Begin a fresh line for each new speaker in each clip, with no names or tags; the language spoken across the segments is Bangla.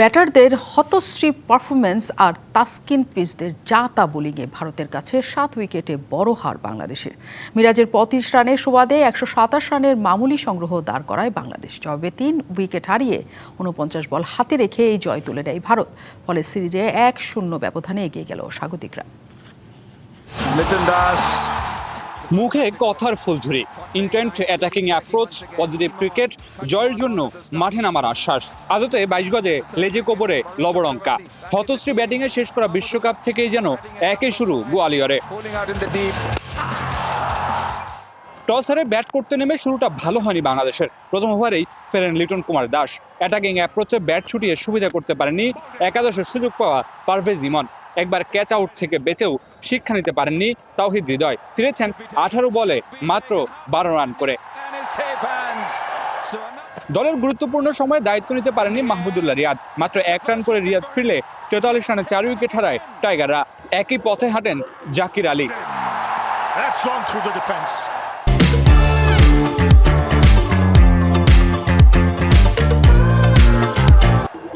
ব্যাটারদের হতশ্রী পারফরমেন্স আর তাসকিন পিসদের যা তা বোলিংয়ে ভারতের কাছে সাত উইকেটে বড় হার বাংলাদেশের। মিরাজের পঁয়ত্রিশ রানের সুবাদে একশো সাতাশ রানের মামুলি সংগ্রহ দাঁড় করায় বাংলাদেশ জবাবে তিন উইকেট হারিয়ে উনপঞ্চাশ বল হাতে রেখে এই জয় তুলে নেয় ভারত। ফলে সিরিজে এক শূন্য ব্যবধানে এগিয়ে গেল স্বাগতিকরা।
মুখে কথার ফুলঝুরি। Intent attacking approach positive cricket জয়ের জন্য মাঠে নামার আশ্বাস। আদতে বাইশ গজে লেজে কোপরে লবরঙ্কা হতশ্রী ব্যাটিংয়ে শেষ করা বিশ্বকাপ থেকেই যেন একে শুরু গোয়ালিয়রে। টস হেরে ব্যাট করতে নেমে শুরুটা ভালো হয়নি বাংলাদেশের। প্রথম ওভারেই ফেরেন লিটন কুমার দাস। অ্যাটাকিং অ্যাপ্রোচে ব্যাট ছুটিয়ে সুবিধা করতে পারেনি একাদশের সুযোগ পাওয়া পারভেজ ইমন। একবার ক্যাচ আউট থেকে বেঁচেও শিক্ষা নিতে পারেননি তাওহিদ হৃদয়। ফিরেছেন আঠারো বলে মাত্র বারো রান করে। দলের গুরুত্বপূর্ণ সময়ে দায়িত্ব নিতে পারেননি মাহমুদুল্লাহ রিয়াদ। মাত্র এক রান করে রিয়াদ ফিরলে তেতাল্লিশ রানে চার উইকেট হারায় টাইগাররা। একই পথে হাঁটেন Zakir Ali.
That's gone through the defense.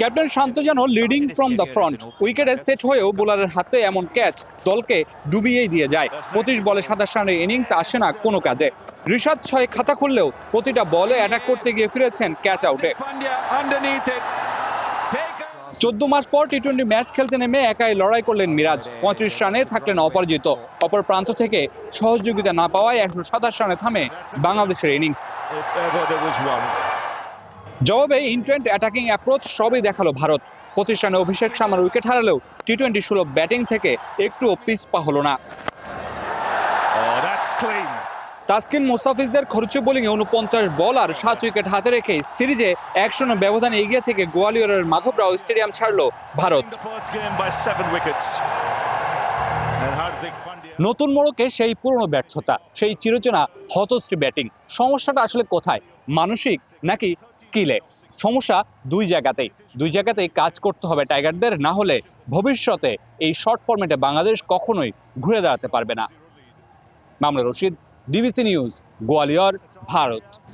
Captain Shanto যেন লিডিং ফ্রম দ্য ফ্রন্ট উইকেটে সেট হয়েও বোলারের হাতে এমন ক্যাচ দলকে ডুবিয়েই দিয়ে যায়। পঁচিশ বলে সাতাশ রানের ইনিংস আসে না কোনো কাজে। ঋষাদ ছয় খাতা খুললেও প্রতিটা বলে অ্যাটাক করতে গিয়ে ফিরেছেন ক্যাচ আউটে চোদ্দ মাস পর টি টোয়েন্টি ম্যাচ খেলতে নেমে একাই লড়াই করলেন মিরাজ। পঁয়ত্রিশ রানে থাকলেন অপরাজিত। অপর প্রান্ত থেকে সহযোগিতা না পাওয়ায় একশো সাতাশ রানে থামে বাংলাদেশের ইনিংস জবাবে ইন্টেন্ট অ্যাটাকিং অ্যাপ্রোচ সবই দেখাল ভারত। পঁচিশ রানে অভিষেক শর্মার উইকেট হারালেও টি টোয়েন্টি সুলভ ব্যাটিং থেকে একটুও পিছপা হলো না।
Oh.
তাসকিন মুস্তাফিজদের খরচে বোলিংয়ে উনপঞ্চাশ বল আর সাত উইকেট হাতে রেখে সিরিজে এক শূন্য ব্যবধানে এগিয়ে থেকে গোয়ালিয়রের মাধবরাও স্টেডিয়াম ছাড়ল ভারত. নতুন মোড়কে সেই পুরনো ব্যর্থতা সেই চিরচেনা হতশ্রী ব্যাটিং। সমস্যাটা আসলে কোথায়? মানসিক নাকি স্কিলে সমস্যা দুই জায়গাতেই। দুই জায়গাতেই কাজ করতে হবে টাইগারদের, না হলে ভবিষ্যতে এই শর্ট ফর্মেটে বাংলাদেশ কখনোই ঘুরে দাঁড়াতে পারবে না। মামলা রশিদ, ডিবিসি নিউজ, গোয়ালিয়র, ভারত।